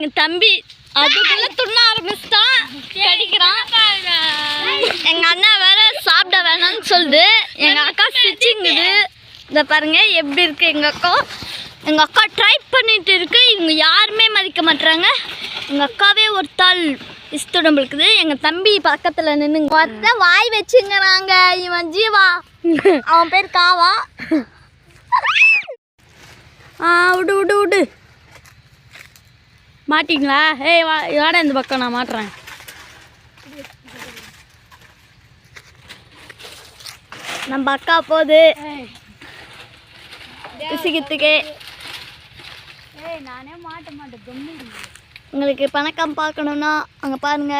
எங்க தம்பி அதுக்குள்ள துண்ண ஆரம்பிச்சிட்டான் கடிக்கிறான். எங்க அண்ணா வேற சாப்பிட வேணாம்னு சொல்லுது. எங்க அக்கா சிரிச்சுங்குது இதை. பாருங்க எப்படி இருக்கு எங்க அக்கா? எங்க அக்கா ட்ரை பண்ணிட்டு இருக்கு. இவங்க யாருமே மதிக்க மாட்டாங்க எங்க அக்காவே ஒரு தாள் இஷ்டம் இருக்குது எங்க தம்பி பக்கத்துல நின்று ஒருத்த வாய் வச்சுங்கிறாங்க. இவன் ஜீவா. அவன் பேர் காவா. ஆ விடு விடு விடு. மாட்டிங்களா? ஏய் வா வாடா இந்த பக்கம் நான் மாட்டுறேன். நம்ம அக்கா போகுது. பிசுக்கிறதுக்கு ஏய் நானே மாட்ட மாட்டேன் உங்களுக்கு பணக்கம் பார்க்கணுன்னா அங்கே பாருங்க.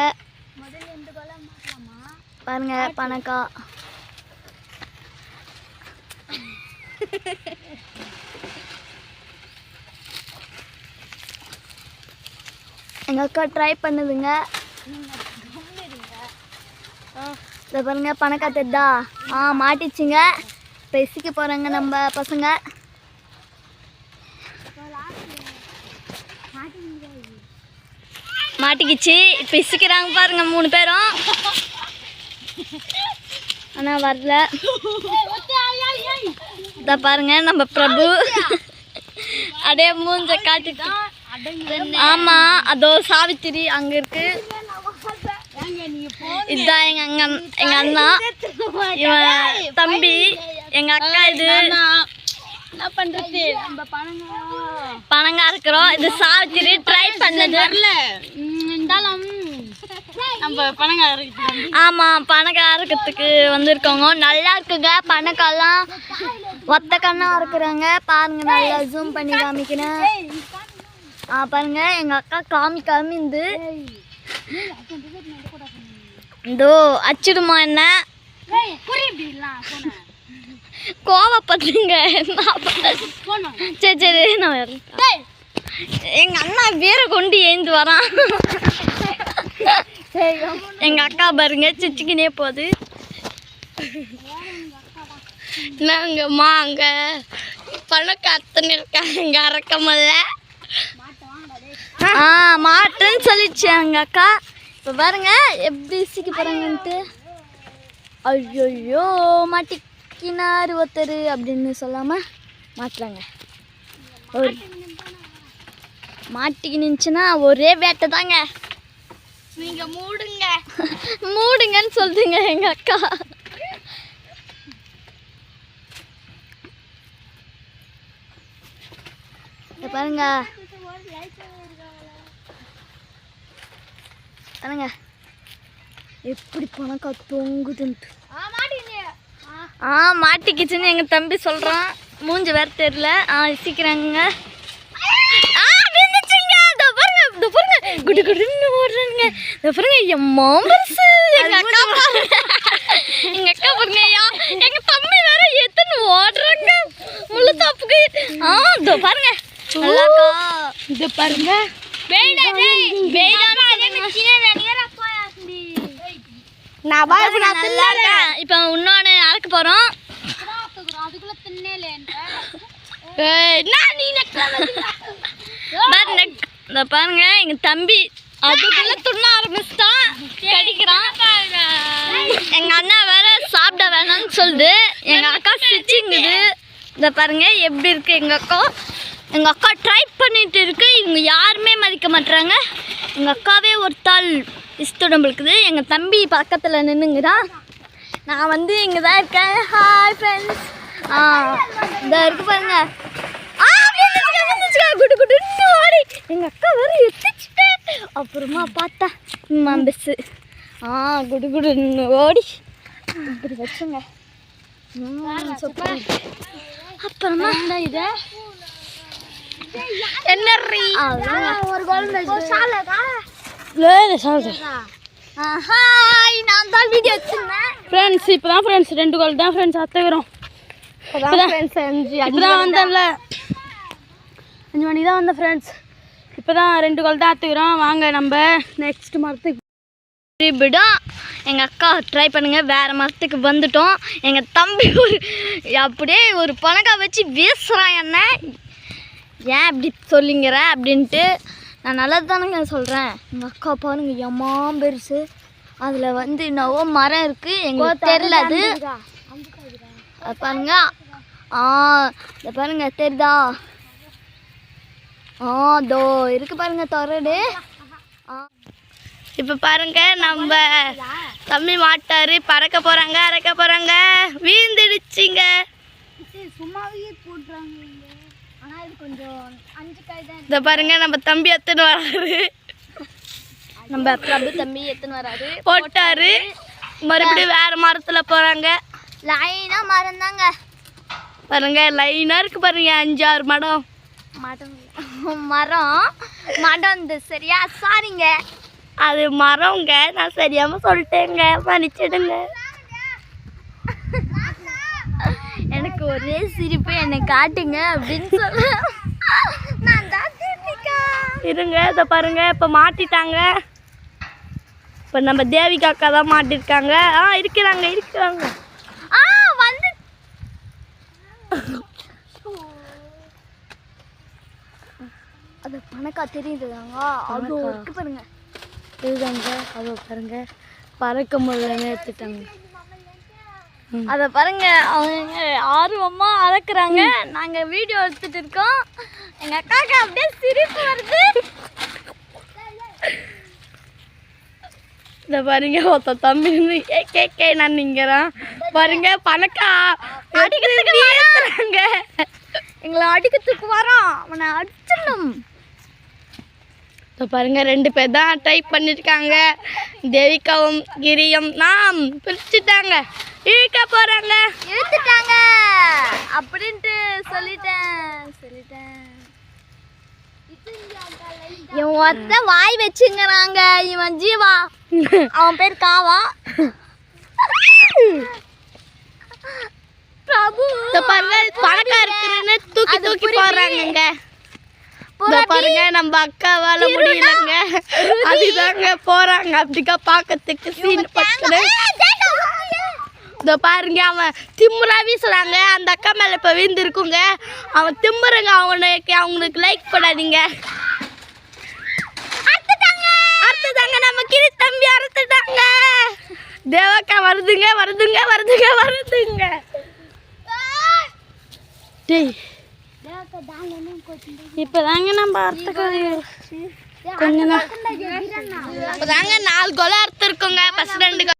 பாருங்க பணக்கா எங்கள் அக்கா ட்ரை பண்ணுதுங்க இதை பாருங்க பணக்கா தெத்தா ஆ மாட்டிச்சுங்க. பெசிக்க போகிறாங்க நம்ம பசங்க. மாட்டிக்கிச்சு. பிசுக்கிறாங்க பாருங்க மூணு பேரும். ஆனால் வரல. இதை பாருங்க நம்ம பிரபு. அப்படியே மூஞ்ச காட்டிட்டான் ஆமா அதோ சாவித்திரி அங்க இருக்கு. இதுதான் எங்க அங்க எங்க அண்ணா. இவன் தம்பி எங்க அக்கா இது. என்ன பண்றது? நம்ம பணங்க பணங்கா இருக்கிறோம் இது சாவித்திரி ட்ரை பண்ணது. வரல. இருந்தாலும் நம்ம பணங்க இருக்குது ஆமா பணக்கா இருக்கிறதுக்கு வந்திருக்கோங்க நல்லா இருக்குங்க பணக்காலாம் ஒத்த கண்ணா இருக்கிறாங்க பாருங்க நல்லா ஜூம் பண்ணி காமிக்கிறேன். பாருங்க எங்க அக்கா காமி காமிந்து இதோ அச்சிடுமா என்ன? கோவப்பட்டுங்க. நான் சரி சரி நான் எங்க அண்ணா வேற கொண்டு ஏந்து வரான். எங்க அக்கா பாருங்க சிச்சுக்கினே போகுது. நாங்க மாங்க பணக்க அத்தனை இருக்காங்க இங்க அறக்கமல்ல. ஆ மாட்டேன்னு சொல்லிச்சு எங்க அக்கா. இப்போ பாருங்க எப்படி சிக்க போறாங்கன்ட்டு. ஐயோ மாட்டிக்கினாரு ஒருத்தர் அப்படின்னு சொல்லாம மாட்டுறாங்க. ஒரு மாட்டிக்கு நின்றுச்சுன்னா ஒரே வேட்டை தாங்க. நீங்க மூடுங்க. மூடுங்கன்னு சொல்லுங்க எங்க அக்கா. பாருங்க. பாருங்க எப்படி பணக்கா தொங்குதுன்ட்டு. ஆ மாட்டிக்கிச்சுன்னு எங்கள் தம்பி சொல்கிறான் மூஞ்சி வேற தெரியல. ஆ சீக்கிரங்க ஆ விழுந்துச்சுங்க. பாருங்க இதோ பாருங்க. குடு குடுன்னு ஓடுறாங்க இதோ பாருங்க என் மாம்பரசு எங்க அக்கா பாருங்க. எங்க அக்கா பாருங்க எங்கள் தம்பி வேற எத்தனை ஓடுறாங்க. முள்ளு தாப்புக்கு. ஆ இதோ பாருங்க. நல்லாக்கா இது பாருங்க. இப்போ இன்னொன்று அறக்க போகிறோம் பாருங்க எங்க தம்பி அதுக்குள்ள துண்ண ஆரம்பிச்சிட்டான் கடிக்கிறான். எங்க அண்ணா வேற சாப்பிட வேணாம்னு சொல்லுது. எங்க அக்கா சிரிச்சுங்குது இந்த பாருங்க எப்படி இருக்கு எங்க அக்கா? எங்கள் அக்கா ட்ரை பண்ணிட்டு இருக்கு. இவங்க யாருமே மதிக்க மாட்டுறாங்க எங்கள் அக்காவே ஒருத்தாள் தாள் இஷ்டம் இருக்குது எங்க தம்பி பக்கத்தில் நின்றுங்கிறான் நான் வந்து இங்கே தான் இருக்கேன். ஹாய் ஃப்ரெண்ட்ஸ் ஆ இதாக இருக்கு பாருங்க. ஆ குடு குடுன்னு ஓடி. அக்கா வேற எத்திச்சுட்டேன் அப்புறமா பார்த்தா மம்பஸ் ஆ குடு குடுன்னு ஓடி. இப்படி வச்சுங்க. அப்புறமா? இதை? என்ன ஒரு ஹாய் நான் தான் வீடியோ வச்சிருந்தேன். ஃப்ரெண்ட்ஸ் இப்போ தான் ஃப்ரெண்ட்ஸ் ரெண்டு கோல் தான் ஃப்ரெண்ட்ஸ் அத்துக்கிறோம். இப்போ தான் வந்தேன்ல. அஞ்சு மணிக்கு தான் வந்தேன் ஃப்ரெண்ட்ஸ் இப்போ தான் ரெண்டு கோல் தான் அத்துக்கிறோம். வாங்க நம்ம நெக்ஸ்ட் மரத்துக்கு விடும் எங்கள் அக்கா ட்ரை பண்ணுங்க. வேறு மரத்துக்கு வந்துட்டோம். எங்கள் தம்பி ஒரு அப்படியே ஒரு பணக்கா வச்சு வீசுகிறான் என்ன. ஏன் இப்படி சொல்லிங்கிற அப்படின்ட்டு நான் நல்லது தானேங்க சொல்கிறேன் எங்கள் அக்கா பாருங்க எம்மா பெருசு. அதில் வந்து என்னவோ மரம் இருக்குது எங்களுக்கு தெரியல அது அது பாருங்க. ஆ இதை பாருங்க தெரியுதா? ஆ தோ இருக்கு பாருங்க தொடரு ஆ. இப்போ பாருங்க நம்ம தம்பி மாட்டாரு. பறக்க போறாங்க அறக்க போறாங்க. வீழ்ந்துடுச்சிங்க. சும்மாவே போட்டுறாங்க ஆனால் இது கொஞ்சம் அஞ்சு காய் தான் இதை பாருங்க நம்ம தம்பி எத்தனை வராரு. நம்ம பிரபு தம்பி எத்தனை வராது போட்டாரு. மறுபடியும் வேற மரத்துல போறாங்க. லைனாக மரம் தாங்க. பாருங்க லைனா இருக்கு பாருங்க அஞ்சாறு மடம். மரம் மரம். மடம் இந்த சரியா? சாரிங்க. அது மரம்ங்க நான் சரியாம சொல்லிட்டேங்க. மன்னிச்சிடுங்க. ஒரே சிரிப்பு என்னை காட்டுங்க அப்படின்னு சொல்ல நான் தான் திரும்பிக்கா இருங்க இதை பாருங்க இப்போ மாட்டிட்டாங்க. இப்போ நம்ம தேவிகா அக்கா தான் மாட்டிருக்காங்க. ஆ இருக்கிறாங்க இருக்கிறாங்க. ஆ வந்து அது பணக்கா தெரியுதுதாங்க அது இருக்கு பாருங்க. இதுதாங்க அதை பாருங்க. பறக்க முடியலன்னு எடுத்துட்டாங்க. அதை பாருங்க அவங்க ஆர்வமா அளக்குறாங்க நாங்க வீடியோ எடுத்துட்டு இருக்கோம். எங்க அக்காக்கு அப்படியே சிரிப்பு வருது. இந்த பாருங்க ஒருத்த தம்பி ஏ கே கே நான் நிங்கிறான் பாருங்க பணக்கா. அடிக்கிறதுக்கு எங்களை அடிக்கிறதுக்கு வரோம் அவனை அடிச்சிடணும். இப்போ பாருங்க ரெண்டு பேர் தான் டைப் பண்ணிருக்காங்க. தேவிகாவும் கிரியும் நாம் பிரிச்சுட்டாங்க. இழுக்க போறாங்க. இழுத்துட்டாங்க. அப்படின்ட்டு சொல்லிட்டேன் சொல்லிட்டேன். இவன் ஒருத்த வாய் வச்சுங்கிறாங்க இவன் ஜீவா. அவன் பேர் காவா. பிரபு இந்த பாருங்க பணக்கா இருக்குன்னு தூக்கி தூக்கி புரியுது. பாருங்க நம்ம அக்காவால முடியலங்க. அதுதாங்க போறாங்க. அப்படிக்கா பார்க்கறதுக்கு சீன் பக்கத்துல. இந்த பாருங்க அவன் திமுறா வீசுறாங்க. அந்த அக்கா மேல இப்ப விழுந்துருக்குங்க. அவன் திமுறங்க அவனுக்கு அவங்களுக்கு லைக் பண்ணாதீங்க. அறுத்துட்டாங்க. நம்ம கிரி தம்பி அறுத்துட்டாங்க. தேவக்கா வருதுங்க வருதுங்க வருதுங்க வருதுங்க. டேய். இப்பதாங்க நம்ம அறுத்துக்க கொஞ்ச நாள். இப்பதாங்க நாலு கொலை அறுத்துருக்கோங்க. ஃபர்ஸ்ட் ரெண்டு